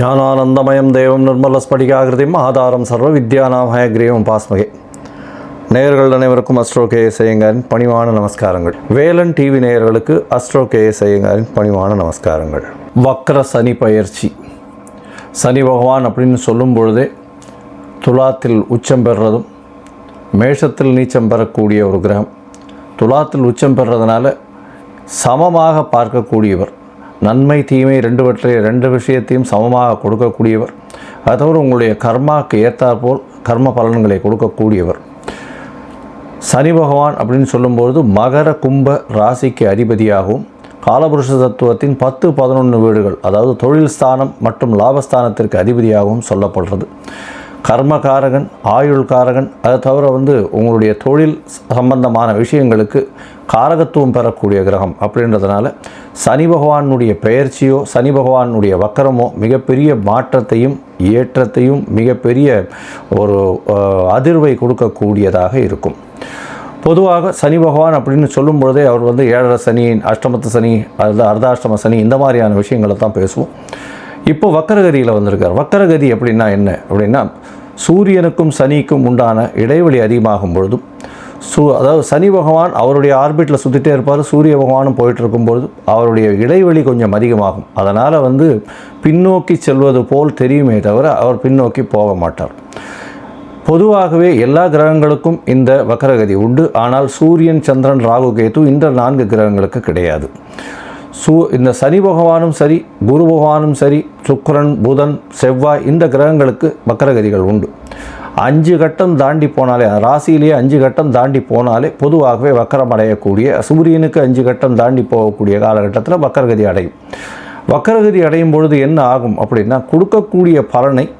ஞானானந்தமயம் தேவம் நிர்மலஸ்படிகாகிருதியும் ஆதாரம் சர்வ வித்யானாமய கிரீவம் பாஸ்மகே. நேயர்கள் அனைவருக்கும் அஸ்ட்ரோ கே ஐயங்காரின் பணிவான நமஸ்காரங்கள். வேலன் டிவி நேயர்களுக்கு அஸ்ட்ரோ கே ஐயங்காரின் பணிவான நமஸ்காரங்கள். வக்ர சனி பயிற்சி. சனி பகவான் அப்படின்னு சொல்லும் பொழுதே துலாத்தில் உச்சம் பெறுறதும் மேஷத்தில் நீச்சம் பெறக்கூடிய ஒரு கிரகம். துலாத்தில் உச்சம் பெறுறதுனால சமமாக பார்க்கக்கூடியவர். நன்மை தீமை ரெண்டுவற்றை ரெண்டு விஷயத்தையும் சமமாக கொடுக்கக்கூடியவர். அது தவிர உங்களுடைய கர்மாக்கு ஏற்றாற்போல் கர்ம பலன்களை கொடுக்கக்கூடியவர். சனி பகவான் அப்படின்னு சொல்லும்பொழுது மகர கும்ப ராசிக்கு அதிபதியாகவும் காலபுருஷ தத்துவத்தின் பத்து பதினொன்று வீடுகள் அதாவது தொழில் ஸ்தானம் மற்றும் லாபஸ்தானத்திற்கு அதிபதியாகவும் சொல்லப்படுறது. கர்மகாரகன் ஆயுள் காரகன் அதை தவிர வந்து உங்களுடைய தொழில் சம்பந்தமான விஷயங்களுக்கு காரகத்துவம் பெறக்கூடிய கிரகம் அப்படின்றதுனால சனி பகவானுடைய பெயர்ச்சியோ சனி பகவானுடைய வக்கரமோ மிகப்பெரிய மாற்றத்தையும் ஏற்றத்தையும் மிகப்பெரிய ஒரு அதிர்வை கொடுக்கக்கூடியதாக இருக்கும். பொதுவாக சனி பகவான் அப்படின்னு சொல்லும் பொழுதே அவர் வந்து ஏழரை சனி அஷ்டமத்து சனி அல்லது அர்த்தாஷ்டம சனி இந்த மாதிரியான விஷயங்களை தான் பேசுவோம். இப்போ வக்கரகதியில் வந்திருக்கார். வக்கரகதி அப்படின்னா என்ன? அப்படின்னா சூரியனுக்கும் சனிக்கும் உண்டான இடைவெளி அதிகமாகும் பொழுதும் சூ அதாவது சனி பகவான் அவருடைய ஆர்பிட்டில் சுற்றிட்டே இருப்பார் சூரிய பகவானும் போயிட்டு இருக்கும்போது அவருடைய இடைவெளி கொஞ்சம் அதிகமாகும். அதனால் வந்து பின்னோக்கி செல்வது போல் தெரியுமே தவிர அவர் பின்னோக்கி போக மாட்டார். பொதுவாகவே எல்லா கிரகங்களுக்கும் இந்த வக்கரகதி உண்டு. ஆனால் சூரியன் சந்திரன் ராகு கேது இந்த நான்கு கிரகங்களுக்கு கிடையாது. சூ இந்த சனி பகவானும் சரி குரு பகவானும் சரி சுக்கரன் புதன் செவ்வாய் இந்த கிரகங்களுக்கு வக்கரகதிகள் உண்டு. அஞ்சு கட்டம் தாண்டி போனாலே ராசியிலேயே அஞ்சு கட்டம் தாண்டி போனாலே பொதுவாகவே வக்கரம் அடையக்கூடிய சூரியனுக்கு அஞ்சு கட்டம் தாண்டி போகக்கூடிய காலகட்டத்தில் வக்கரகதி அடையும். வக்கரகதி அடையும் பொழுது என்ன ஆகும் அப்படின்னா கொடுக்கக்கூடிய பலனை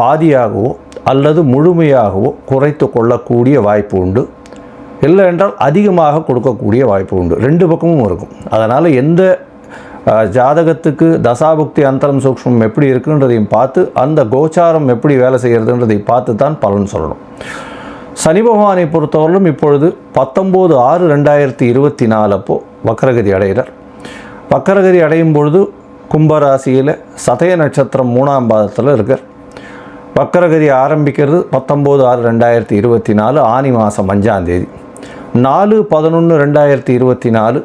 பாதியாகவோ அல்லது முழுமையாகவோ குறைத்து கொள்ளக்கூடிய வாய்ப்பு உண்டு. இல்லை என்றால் அதிகமாக கொடுக்கக்கூடிய வாய்ப்பு உண்டு. ரெண்டு பக்கமும் இருக்கும். அதனால் எந்த ஜாதகத்துக்கு தசாபுக்தி அந்தரம் சூக்ஷ்மம் எப்படி இருக்குன்றதையும் பார்த்து அந்த கோச்சாரம் எப்படி வேலை செய்கிறதுன்றதை பார்த்து தான் பலன் சொல்லணும். சனி பகவானை பொறுத்தவரையிலும் இப்பொழுது பத்தொம்போது ஆறு ரெண்டாயிரத்தி இருபத்தி நாலு வக்கரகதி அடைகிறார். வக்கரகதி அடையும் பொழுது கும்பராசியில் சதய நட்சத்திரம் மூணாம் பாதத்தில் இருக்கார். வக்கரகதி ஆரம்பிக்கிறது பத்தொம்போது ஆறு ரெண்டாயிரத்தி இருபத்தி நாலு ஆனி மாதம் அஞ்சாம் தேதி. நாலு பதினொன்று ரெண்டாயிரத்தி இருபத்தி நாலு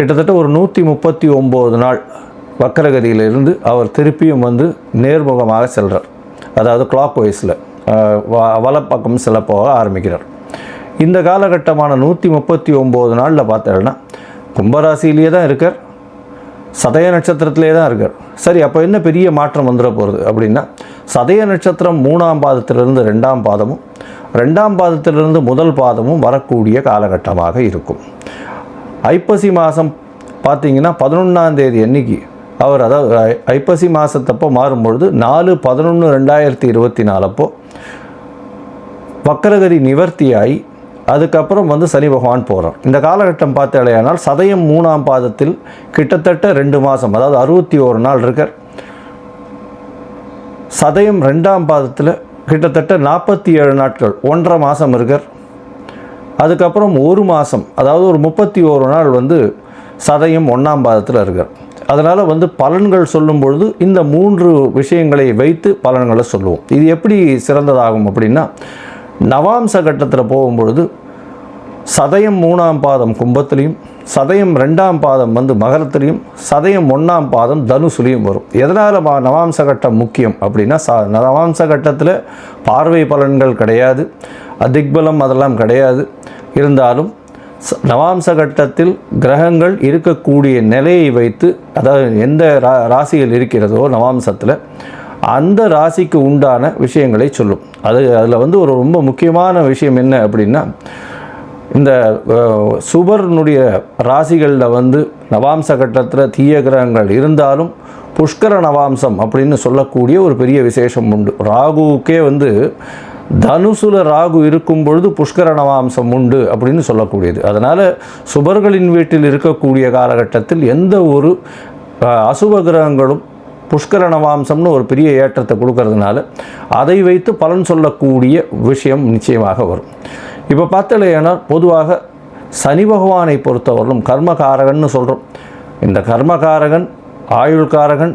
கிட்டத்தட்ட ஒரு நூற்றி முப்பத்தி ஒம்பது நாள் வக்கரகதியிலிருந்து அவர் திருப்பியும் வந்து நேர்முகமாக செல்கிறார் அதாவது கிளாக் வைஸில் வலப்பக்கம் செல்ல போக ஆரம்பிக்கிறார். இந்த காலகட்டமான நூற்றி முப்பத்தி ஒம்பது நாளில் பார்த்தேன்னா கும்பராசியிலேயே தான் இருக்கார். சதய நட்சத்திரத்திலே தான் இருக்கார். சரி அப்போ என்ன பெரிய மாற்றம் வந்துட போகிறது அப்படின்னா சதய நட்சத்திரம் மூணாம் பாதத்திலிருந்து ரெண்டாம் பாதமும் ரெண்டாம் பாதத்திலிருந்து முதல் பாதமும் வரக்கூடிய காலகட்டமாக இருக்கும். ஐப்பசி மாதம் பார்த்தீங்கன்னா பதினொன்றாம் தேதி அன்னைக்கு அவர் அதாவது ஐப்பசி மாதத்தப்போ மாறும்பொழுது நாலு பதினொன்று ரெண்டாயிரத்தி இருபத்தி நாலப்போ வக்கரகதி நிவர்த்தியாகி அதுக்கப்புறம் வந்து சனி பகவான் போகிறார் இந்த காலகட்டம் பார்த்தாலேயானால் சதயம் மூணாம் பாதத்தில் கிட்டத்தட்ட ரெண்டு மாதம் அதாவது அறுபத்தி ஓரு நாள் இருக்கார். சதயம் ரெண்டாம் பாதத்தில் கிட்டத்தட்ட நாற்பத்தி ஏழு நாட்கள் ஒன்றரை மாதம் இருக்கார். அதுக்கப்புறம் ஒரு மாதம் அதாவது ஒரு முப்பத்தி ஓரு நாள் வந்து சதயம் ஒன்றாம் பாதத்தில் இருக்கார். அதனால் வந்து பலன்கள் சொல்லும் பொழுது இந்த மூன்று விஷயங்களை வைத்து பலன்களை சொல்லுவோம். இது எப்படி சிறந்ததாகும் அப்படின்னா நவாம்ச கட்டத்தில் போகும்பொழுது சதயம் மூணாம் பாதம் கும்பத்திலையும் சதயம் ரெண்டாம் பாதம் வந்து மகரத்திலையும் சதயம் ஒன்றாம் பாதம் தனுசுலையும் வரும். எதனால் நவாம்ச கட்டம் முக்கியம் அப்படின்னா ச நவாம்ச கட்டத்தில் பார்வை பலன்கள் கிடையாது அதிக்பலம் அதெல்லாம் கிடையாது இருந்தாலும் நவாம்ச கட்டத்தில் கிரகங்கள் இருக்கக்கூடிய நிலையை வைத்து அதாவது எந்த ரா ராசியில் இருக்கிறதோ நவாம்சத்தில் அந்த ராசிக்கு உண்டான விஷயங்களை சொல்லும். அது அதில் வந்து ஒரு ரொம்ப முக்கியமான விஷயம் என்ன அப்படின்னா இந்த சுபர்னுடைய ராசிகளில் வந்து நவாம்ச கட்டத்தில் தீய கிரகங்கள் இருந்தாலும் புஷ்கர நவாம்சம் அப்படின்னு சொல்லக்கூடிய ஒரு பெரிய விசேஷம் உண்டு. ராகுவுக்கே வந்து தனுசுல ராகு இருக்கும் பொழுது புஷ்கர நவாம்சம் உண்டு அப்படின்னு சொல்லக்கூடியது. அதனால் சுபர்களின் வீட்டில் இருக்கக்கூடிய காலகட்டத்தில் எந்த ஒரு அசுப கிரகங்களும் புஷ்கர நவாம்சம்னு ஒரு பெரிய ஏற்றத்தை கொடுக்கறதுனால அதை வைத்து பலன் சொல்லக்கூடிய விஷயம் நிச்சயமாக வரும். இப்போ பார்த்தலையானால் பொதுவாக சனி பகவானை பொறுத்தவரையிலும் கர்மகாரகன்னு சொல்கிறோம் இந்த கர்மகாரகன் ஆயுள்காரகன்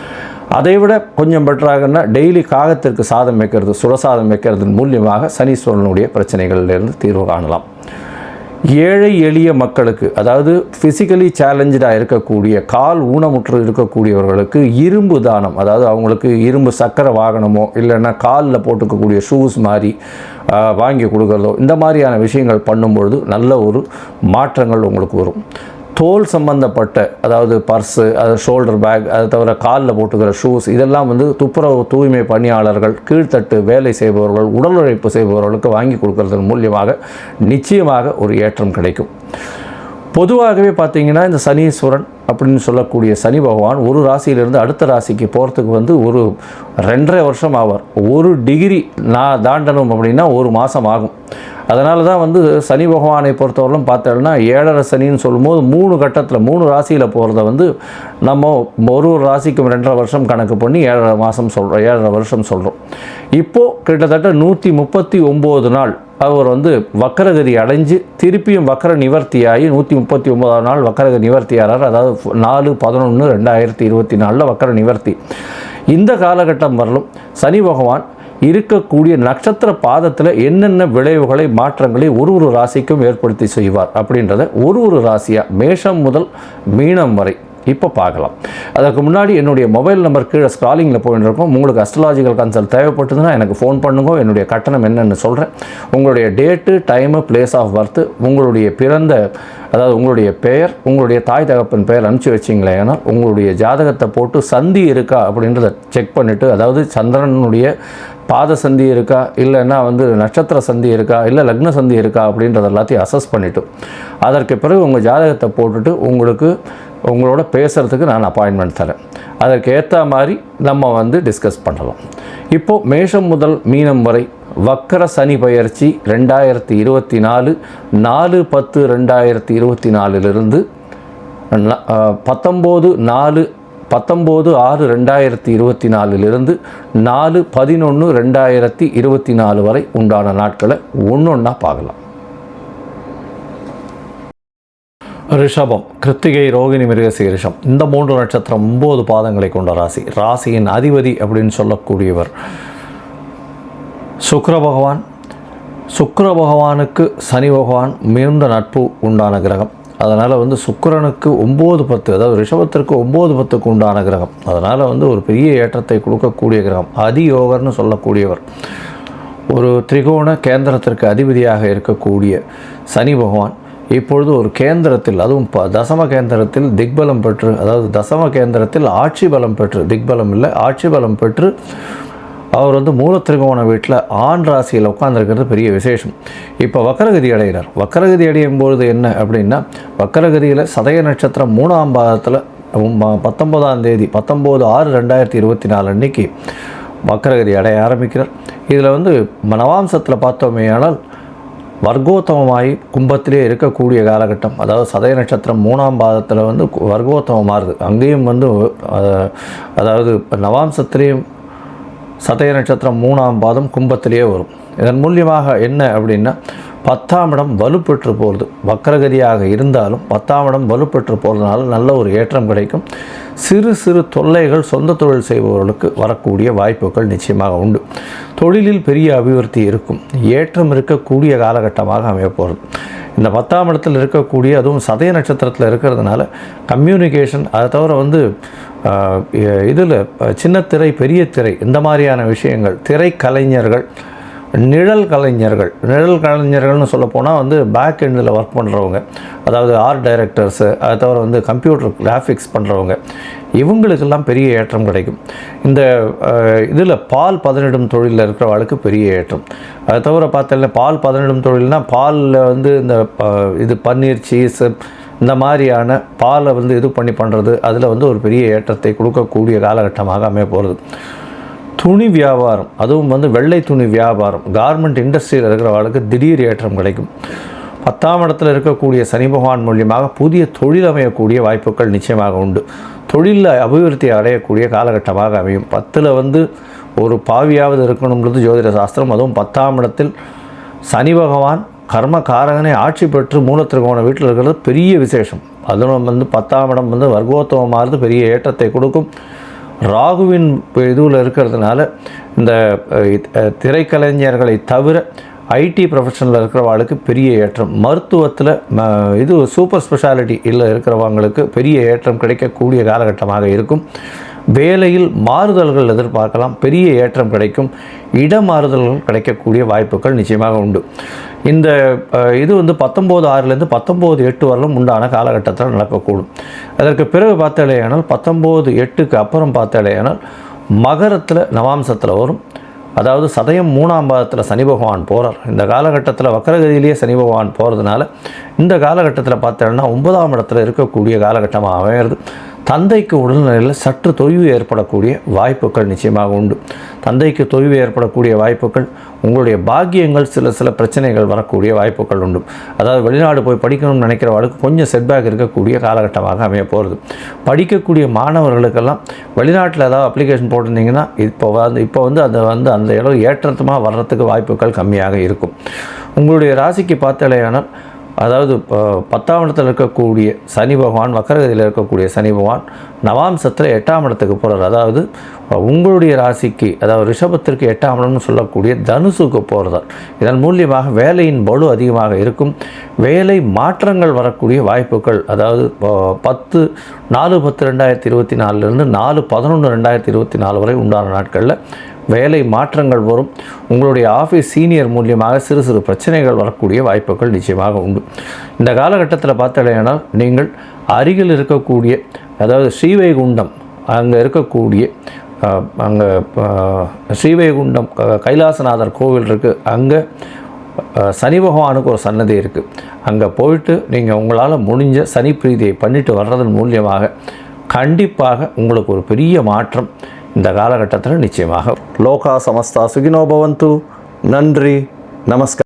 அதை விட கொஞ்சம் பெட்டராகனா டெய்லி காகத்திற்கு சாதம் வைக்கிறது சுரசாதம் வைக்கிறதன் மூலியமாக சனீஸ்வரனுடைய பிரச்சனைகளிலிருந்து தீர்வு காணலாம். ஏழை எளிய மக்களுக்கு அதாவது ஃபிசிக்கலி சேலஞ்சடாக இருக்கக்கூடிய கால் ஊனமுற்று இருக்கக்கூடியவர்களுக்கு இரும்பு தானம் அதாவது அவங்களுக்கு இரும்பு சக்கர வாகனமோ இல்லைன்னா காலில் போட்டுக்கக்கூடிய ஷூஸ் மாதிரி வாங்கி கொடுக்குறதோ இந்த மாதிரியான விஷயங்கள் பண்ணும்பொழுது நல்ல ஒரு மாற்றங்கள் உங்களுக்கு வரும். தோல் சம்பந்தப்பட்ட அதாவது பர்ஸு அது ஷோல்டர் பேக் அதை தவிர காலில் போட்டுக்கிற ஷூஸ் இதெல்லாம் வந்து துப்புரவு தூய்மை பணியாளர்கள் கீழ்த்தட்டு வேலை செய்பவர்கள் உடல் உழைப்பு செய்பவர்களுக்கு வாங்கி கொடுக்கறதன் மூலியமாக நிச்சயமாக ஒரு ஏற்றம் கிடைக்கும். பொதுவாகவே பார்த்தீங்கன்னா இந்த சனீஸ்வரன் அப்படின்னு சொல்லக்கூடிய சனி பகவான் ஒரு ராசியிலிருந்து அடுத்த ராசிக்கு போகிறதுக்கு வந்து ஒரு ரெண்டரை வருஷம் ஆவார். ஒரு டிகிரி நான் தாண்டணும் அப்படின்னா ஒரு மாதம் ஆகும். அதனால தான் வந்து சனி பகவானை பொறுத்தவரையிலும் பார்த்தோம்னா ஏழரை சனின்னு சொல்லும்போது மூணு கட்டத்தில் மூணு ராசியில் போகிறத வந்து நம்ம ஒரு ஒரு ராசிக்கும் ரெண்டரை வருஷம் கணக்கு பண்ணி ஏழரை மாதம் சொல்கிறோம் ஏழரை வருஷம் சொல்கிறோம் இப்போது கிட்டத்தட்ட நூற்றி முப்பத்தி ஒம்பது நாள் அவர் வந்து வக்கரகதி அடைஞ்சு திருப்பியும் வக்கர நிவர்த்தியாகி நூற்றி முப்பத்தி ஒன்பதாம் நாள் வக்கரகதி நிவர்த்தியாகிறார். அதாவது நாலு பதினொன்று ரெண்டாயிரத்தி இருபத்தி நாலில் வக்கர நிவர்த்தி. இந்த காலகட்டம் வரலும் சனி பகவான் இருக்கக்கூடிய நட்சத்திர பாதத்தில் என்னென்ன விளைவுகளை மாற்றங்களை ஒரு ஒரு ராசிக்கும் ஏற்படுத்தி செய்வார் அப்படின்றத ஒரு ஒரு ராசியாக மேஷம் முதல் மீனம் வரை இப்போ பார்க்கலாம். அதற்கு முன்னாடி என்னுடைய மொபைல் நம்பர் கீழே ஸ்க்ராலிங்கில் போயிட்டுருக்கோம் உங்களுக்கு அஸ்ட்ராலாஜிக்கல் கன்சல்ட் தேவைப்பட்டதுன்னா எனக்கு ஃபோன் பண்ணுங்க. என்னுடைய கட்டணம் என்னென்னு சொல்கிறேன் உங்களுடைய date time place of birth உங்களுடைய பிறந்த அதாவது உங்களுடைய பெயர் உங்களுடைய தாய் தகப்பன் பெயர் அனுப்பிச்சி வச்சிங்களே ஏன்னா உங்களுடைய ஜாதகத்தை போட்டு சந்தி இருக்கா அப்படின்றத செக் பண்ணிவிட்டு அதாவது சந்திரனுடைய பாத சந்தி இருக்கா? இல்லைன்னா வந்து நட்சத்திர சந்தி இருக்கா? இல்லை லக்ன சந்தி இருக்கா? அப்படின்றத எல்லாத்தையும் அசஸ் பண்ணிவிட்டு அதற்கு பிறகு உங்கள் ஜாதகத்தை போட்டுட்டு உங்களுக்கு உங்களோட பேசுகிறதுக்கு நான் அப்பாயின்மெண்ட் தரேன். அதற்கு ஏற்ற மாதிரி நம்ம வந்து டிஸ்கஸ் பண்ணலாம். இப்போது மேஷம் முதல் மீனம் வரை வக்கர சனி பயிற்சி ரெண்டாயிரத்தி இருபத்தி நாலு நாலு பத்து ரெண்டாயிரத்தி இருபத்தி நாலுலேருந்து பத்தொம்போது நாலு பத்தொம்போது ஆறு ரெண்டாயிரத்தி இருபத்தி நாலுலேருந்து நாலு பதினொன்று ரெண்டாயிரத்தி இருபத்தி நாலு வரை உண்டான நாட்களை ஒன்று ஒன்றா பார்க்கலாம். ரிஷபம் கிருத்திகை ரோகிணி மிருகசீரிஷம் இந்த மூன்று நட்சத்திரம் ஒம்பது பாதங்களை கொண்ட ராசி. ராசியின் அதிபதி அப்படின்னு சொல்லக்கூடியவர் சுக்கர பகவான். சுக்கர பகவானுக்கு சனி பகவான் மிகுந்த நட்பு உண்டான கிரகம். அதனால் வந்து சுக்கிரனுக்கு ஒம்பது பத்து அதாவது ரிஷபத்திற்கு ஒம்பது பத்துக்கு உண்டான கிரகம். அதனால் வந்து ஒரு பெரிய ஏற்றத்தை கொடுக்கக்கூடிய கிரகம். அதியோகர்னு சொல்லக்கூடியவர். ஒரு திரிகோண கேந்திரத்திற்கு அதிபதியாக இருக்கக்கூடிய சனி பகவான் இப்பொழுது ஒரு கேந்திரத்தில் அதுவும் ப தசம கேந்திரத்தில் திக்பலம் பெற்று அதாவது தசம கேந்திரத்தில் ஆட்சி பலம் பெற்று திக்பலம் இல்லை ஆட்சி பலம் பெற்று அவர் வந்து மூலத்திரிகோண வீட்டில் ஆண் ராசியில் உட்காந்துருக்கிறது பெரிய விசேஷம். இப்போ வக்கரகதி அடைகிறார். வக்கரகதி அடையும் பொழுது என்ன அப்படின்னா வக்கரகதியில் சதய நட்சத்திரம் மூணாம் பாதத்தில் பத்தொன்பதாம் தேதி பத்தொம்போது ஆறு ரெண்டாயிரத்தி இருபத்தி நாலு அன்னைக்கு வக்கரகதி அடைய ஆரம்பிக்கிறார். இதில் வந்து நவாம்சத்தில் பார்த்தோமே ஆனால் வர்க்கோத்தமமாகி கும்பத்திலே இருக்கக்கூடிய காலகட்டம் அதாவது சதய நட்சத்திரம் மூணாம் பாதத்தில் வந்து கு- வர்க்கோத்தமம் மாறுது அங்கேயும் வந்து அதாவது அதாவது நவாம்சத்திலையும் சதய நட்சத்திரம் மூணாம் பாதம் கும்பத்திலேயே வரும். இதன் மூலியமாக என்ன அப்படின்னா பத்தாம் இடம் வலுப்பெற்று போகிறது வக்கரகதியாக இருந்தாலும் பத்தாம் இடம் வலுப்பெற்று போகிறதுனால நல்ல ஒரு ஏற்றம் கிடைக்கும். சிறு சிறு தொல்லைகள் சொந்த தொழில் செய்பவர்களுக்கு வரக்கூடிய வாய்ப்புகள் நிச்சயமாக உண்டு. தொழிலில் பெரிய அபிவிருத்தி இருக்கும். ஏற்றம் இருக்கக்கூடிய காலகட்டமாக அமையப்போகிறது இந்த பத்தாம் இடத்தில் இருக்கக்கூடிய அதுவும் சதய நட்சத்திரத்தில் இருக்கிறதுனால கம்யூனிகேஷன் அதை தவிர வந்து இதில் சின்ன திரை பெரிய திரை இந்த மாதிரியான விஷயங்கள் திரைக்கலைஞர்கள் நிழல் கலைஞர்கள். நிழல் கலைஞர்கள்னு சொல்லப்போனால் வந்து பேக் எண்டில் ஒர்க் பண்ணுறவங்க அதாவது ஆர்ட் டைரக்டர்ஸு அதை தவிர வந்து கம்ப்யூட்டர் கிராஃபிக்ஸ் பண்ணுறவங்க இவங்களுக்கெல்லாம் பெரிய ஏற்றம் கிடைக்கும். இந்த இதில் பால் பதனிடும் தொழிலில் இருக்கிறவளுக்கு பெரிய ஏற்றம். அதை தவிர பார்த்தீங்கன்னா பால் பதனிடும் தொழில்னால் பாலில் வந்து இந்த இது பன்னீர் சீஸு இந்த மாதிரியான பாலை வந்து இது பண்ணி பண்ணுறது அதில் வந்து ஒரு பெரிய ஏற்றத்தை கொடுக்கக்கூடிய காலகட்டமாக அமைய போகிறது துணி வியாபாரம் அதுவும் வந்து வெள்ளை துணி வியாபாரம் கார்மெண்ட் இண்டஸ்ட்ரியில் இருக்கிறவர்களுக்கு திடீர் ஏற்றம் கிடைக்கும். பத்தாம் இடத்துல இருக்கக்கூடிய சனி பகவான் மூலியமாக புதிய தொழில் அமையக்கூடிய வாய்ப்புகள் நிச்சயமாக உண்டு. தொழிலில் அபிவிருத்தி அடையக்கூடிய காலகட்டமாக அமையும். பத்தில் வந்து ஒரு பாவியாவது இருக்கணும்ன்றது ஜோதிட சாஸ்திரம். அதுவும் பத்தாம் இடத்தில் சனி பகவான் கர்ம காரகனை ஆட்சி பெற்று மூலத்திருக்கோண வீட்டில் இருக்கிறது பெரிய விசேஷம். அதுவும் வந்து பத்தாம் இடம் வந்து வர்க்கோத்தவமானது பெரிய ஏற்றத்தை கொடுக்கும். ராகுவின் இதுவில் இருக்கிறதுனால இந்த திரைக்கலைஞர்களை தவிர ஐடி ப்ரொஃபஷனில் இருக்கிறவங்களுக்கு பெரிய ஏற்றம். மருத்துவத்தில் ம, இது சூப்பர் ஸ்பெஷாலிட்டி இல்லை இருக்கிறவங்களுக்கு பெரிய ஏற்றம் கிடைக்கக்கூடிய காலகட்டமாக இருக்கும். வேலையில் மாறுதல்கள் எதிர்பார்க்கலாம் பெரிய ஏற்றம் கிடைக்கும் இடமாறுதல்கள் கிடைக்கக்கூடிய வாய்ப்புகள் நிச்சயமாக உண்டு. இந்த இது வந்து பத்தொம்போது ஆறுலேருந்து பத்தொம்போது எட்டு வரலும் உண்டான காலகட்டத்தில் நடக்கக்கூடும். அதற்கு பிறகு பார்த்தாலேயானால் பத்தொம்போது எட்டுக்கு அப்புறம் பார்த்தாலேயானால் மகரத்தில் நவாம்சத்தில் வரும். அதாவது சதயம் மூணாம் பாதத்தில் சனி பகவான் போகிறார் இந்த காலகட்டத்தில் வக்கரகதியிலேயே சனி பகவான் போகிறதுனால இந்த காலகட்டத்தில் பார்த்தேன்னா ஒன்பதாம் இடத்துல இருக்கக்கூடிய காலகட்டமாக அமையிறது தந்தைக்கு உடல்நிலையில் சற்று தொய்வு ஏற்படக்கூடிய வாய்ப்புகள் நிச்சயமாக உண்டு. தந்தைக்கு தொய்வு ஏற்படக்கூடிய வாய்ப்புகள் உங்களுடைய பாக்கியங்கள் சில சில பிரச்சனைகள் வரக்கூடிய வாய்ப்புகள் உண்டு. அதாவது வெளிநாடு போய் படிக்கணும்னு நினைக்கிறவர்களுக்கு கொஞ்சம் செட்பேக் இருக்கக்கூடிய காலகட்டமாக அமைய போகிறது படிக்கக்கூடிய மாணவர்களுக்கெல்லாம் வெளிநாட்டில் ஏதாவது அப்ளிகேஷன் போட்டிருந்தீங்கன்னா இப்போ வந்து இப்போ வந்து அதை வந்து அந்த இடம் ஏற்றத்தமாக வர்றதுக்கு வாய்ப்புகள் கம்மியாக இருக்கும். உங்களுடைய ராசிக்கு பார்த்தாலேயானால் அதாவது பத்தாம் இடத்துல இருக்கக்கூடிய சனி பகவான் மக்கரகதியில் இருக்கக்கூடிய சனி பகவான் நவாம்சத்தில் எட்டாம் இடத்துக்கு போகிறார் அதாவது உங்களுடைய ராசிக்கு அதாவது ரிஷபத்திற்கு எட்டாம் இடம்னு சொல்லக்கூடிய தனுசுக்கு போகிறதார் இதன் மூலியமாக வேலையின் பலு அதிகமாக இருக்கும். வேலை மாற்றங்கள் வரக்கூடிய வாய்ப்புகள் அதாவது பத்து நாலு பத்து ரெண்டாயிரத்தி இருபத்தி நாலுலேருந்து நாலு பதினொன்று ரெண்டாயிரத்தி இருபத்தி நாலு வரை உண்டான நாட்களில் வேலை மாற்றங்கள் வரும். உங்களுடைய ஆஃபீஸ் சீனியர் மூலியமாக சிறு சிறு பிரச்சனைகள் வரக்கூடிய வாய்ப்புகள் நிச்சயமாக உண்டு. இந்த காலகட்டத்தில் பார்த்தாலேனால் நீங்கள் அருகில் இருக்கக்கூடிய அதாவது ஸ்ரீவைகுண்டம் அங்கே இருக்கக்கூடிய அங்கே ஸ்ரீவைகுண்டம் கைலாசநாதர் கோவில் இருக்குது அங்கே சனி பகவானுக்கு ஒரு சன்னதி இருக்குது அங்கே போயிட்டு நீங்கள் உங்களால் முடிஞ்ச சனி பிரீதியை பண்ணிட்டு வர்றதன் மூலியமாக கண்டிப்பாக உங்களுக்கு ஒரு பெரிய மாற்றம் இந்த காலகட்டத்தில் நிச்சயமாக. லோகா சமஸ்தா சுகினோ பவந்து நன்றி நமஸ்கார்